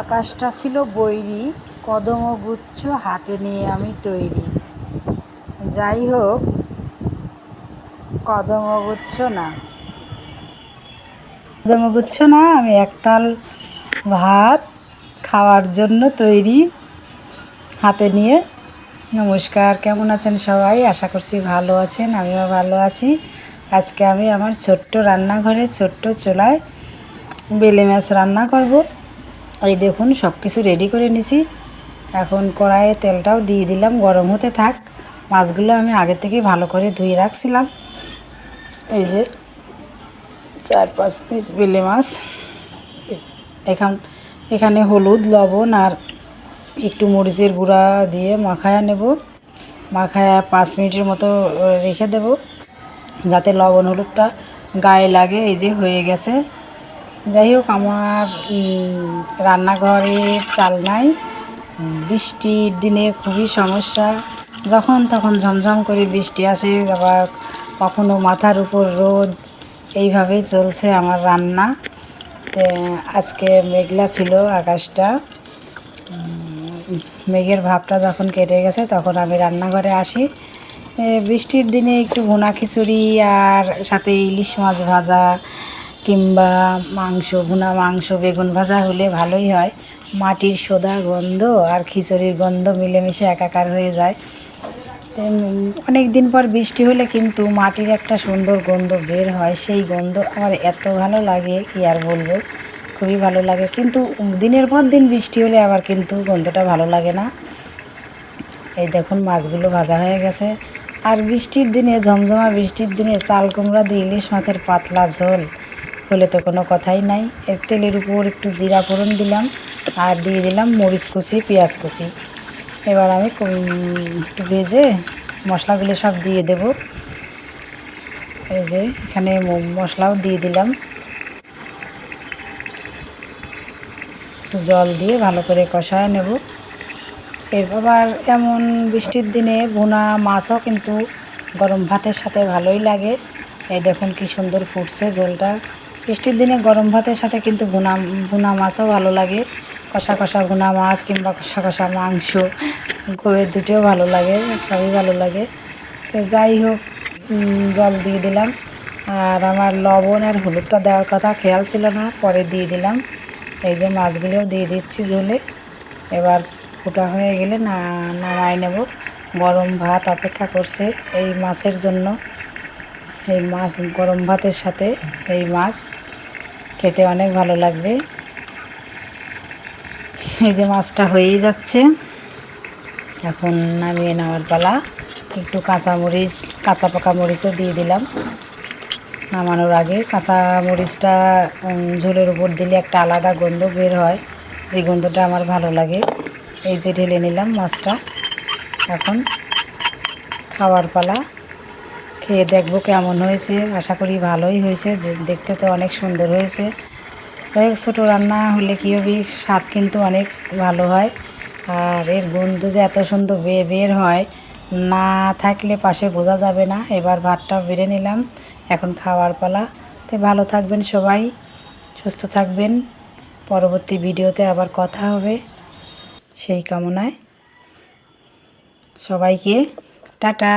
আকাশটা ছিল বৈরি, কদমগুচ্ছ হাতে নিয়ে আমি তৈরি। যাই হোক, কদমগুচ্ছ না। কদম গুচ্ছ না, আমি একতাল ভাত খাওয়ার জন্য তৈরি। হাতে নিয়ে, নমস্কার, কেমন আছেন সবাই? আশা করছি ভালো আছেন, আমিও ভালো আছি। আজকে আমি আমার ছোট্ট রান্নাঘরে, ছোট্ট চোলায় বেলে মাছ রান্না করব। এই দেখুন সব কিছু রেডি করে নিছি। এখন কড়াইয়ে তেলটাও দিয়ে দিলাম, গরম হতে থাক। মাছগুলো আমি আগে থেকে ভালো করে ধুয়ে রাখছিলাম। এই যে চার পাঁচ পিস বেলে মাছ। এখান এখানে হলুদ, লবণ আর একটু মরিচের গুঁড়া দিয়ে মাখায়া নেব। মাখায়া পাঁচ মিনিটের মতো রেখে দেব। যাতে লবণ, হলুদটা গায়ে লাগে, এই যে হয়ে গেছে। যাই হোক আমার রান্নাঘরে চাল নাই। বৃষ্টির দিনে খুবই সমস্যা। যখন তখন ঝমঝম করে বৃষ্টি আসে, আবার কখনো মাথার উপর রোদ। এইভাবেই চলছে আমার রান্না। আজকে মেঘলা ছিল আকাশটা। মেঘের ভাবটা যখন কেটে গেছে, তখন আমি রান্নাঘরে আসি। বৃষ্টির দিনে একটু ভুনা খিচুড়ি আর সাথে ইলিশ মাছ ভাজা। কিংবা মাংস, ভুনা মাংস, বেগুন ভাজা হলে ভালোই হয়। মাটির সোদা গন্ধ আর খিচুড়ির গন্ধ মিলেমিশে একাকার হয়ে যায়। অনেক দিন পর বৃষ্টি হলে কিন্তু মাটির একটা সুন্দর গন্ধ বের হয়। সেই গন্ধ আমার এত ভালো লাগে কি আর বলব? খুবই ভালো লাগে। কিন্তু দিনের পর দিন বৃষ্টি হলে আবার কিন্তু গন্ধটা ভালো লাগে না। এই দেখুন, মাছগুলো ভাজা হয়ে গেছে। আর বৃষ্টির দিনে, ঝমঝমা বৃষ্টির দিনে চাল কুমড়া দিয়ে ইলিশ মাছের পাতলা ঝোল। হলে তো কোনো কথাই নাই। এর তেলের উপর একটু জিরা ফোড়ন দিলাম আর দিয়ে দিলাম মরিচ কুচি, পেঁয়াজ কুচি। এবার আমি একটু ভেজে মশলাগুলো সব দিয়ে দেব। এই যে এখানে মশলাও দিয়ে দিলাম। একটু জল দিয়ে ভালো করে কষায় নেব। এবার এমন বৃষ্টির দিনে বোনা মাছও কিন্তু গরম ভাতের সাথে ভালোই লাগে। এই দেখুন কি সুন্দর ফুটছে ঝোলটা। বৃষ্টির দিনে গরম ভাতের সাথে কিন্তু ভুনা ভুনা মাছও ভালো লাগে। কষা কষা ভুনা মাছ কিংবা কষা কষা মাংস, গোয়ের দুটোও ভালো লাগে, সবই ভালো লাগে। তো যাই হোক জল দিয়ে দিলাম। আর আমার লবণ আর হলুদটা দেওয়ার কথা খেয়াল ছিল না, পরে দিয়ে দিলাম। এই যে মাছগুলোও দিয়ে দিচ্ছি ঝোলে। এবার ফুটা হয়ে গেলে না নামাই নেব। গরম ভাত অপেক্ষা করছে এই মাছের জন্য। এই মাছ, গরম ভাতের সাথে এই মাছ খেতে অনেক ভালো লাগবে। এই যে মাছটা হয়েই যাচ্ছে। এখন নামিয়ে নেওয়ার পালা। একটু কাঁচা মরিচ, কাঁচা পাকা মরিচও দিয়ে দিলাম। নামানোর আগে কাঁচা মরিচটা ঝোলের উপর দিলে একটা আলাদা গন্ধ বের হয়। যে গন্ধটা আমার ভালো লাগে। এই যে ঢেলে নিলাম মাছটা। এখন খাওয়ার পালা। খেয়ে দেখব কেমন হয়েছে। আশা করি ভালোই হয়েছে। যে দেখতে তো অনেক সুন্দর হয়েছে। তাই ছোটো রান্না হলে কী হবে? স্বাদ কিন্তু অনেক ভালো হয়। আর এর গন্ধ যে এত সুন্দর বের হয়, না থাকলে পাশে বোঝা যাবে না। এবার ভাতটা বেড়ে নিলাম। এখন খাওয়ার পালা। তো ভালো থাকবেন সবাই, সুস্থ থাকবেন। পরবর্তী ভিডিওতে আবার কথা হবে। সেই কামনায় সবাইকে টাটা।